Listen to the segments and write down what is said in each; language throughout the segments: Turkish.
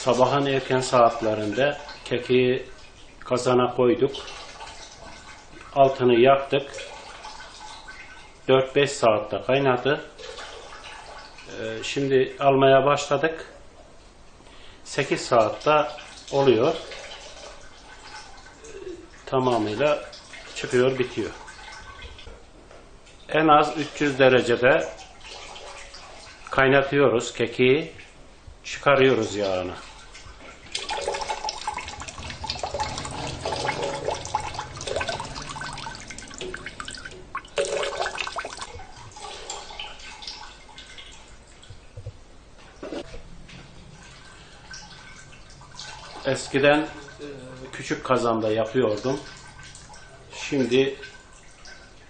Sabahın erken saatlerinde kekiği kazana koyduk. Altını yaktık. 4-5 saatte kaynadı. Ee, Şimdi almaya başladık. 8 saatte oluyor. Tamamıyla çıkıyor, bitiyor. En az 300 derecede kaynatıyoruz kekiği. Çıkarıyoruz yağını. Eskiden e, küçük kazanda yapıyordum. Şimdi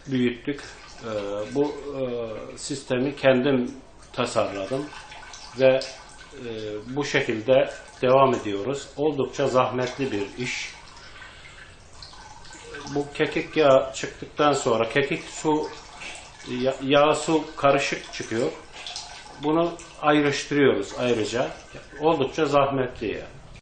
büyüttük. E, Bu e, sistemi kendim tasarladım ve bu şekilde devam ediyoruz. Oldukça zahmetli bir iş. Bu kekik yağı çıktıktan sonra kekik su ya- yağ su karışık çıkıyor. Bunu ayrıştırıyoruz ayrıca. Oldukça zahmetli yani.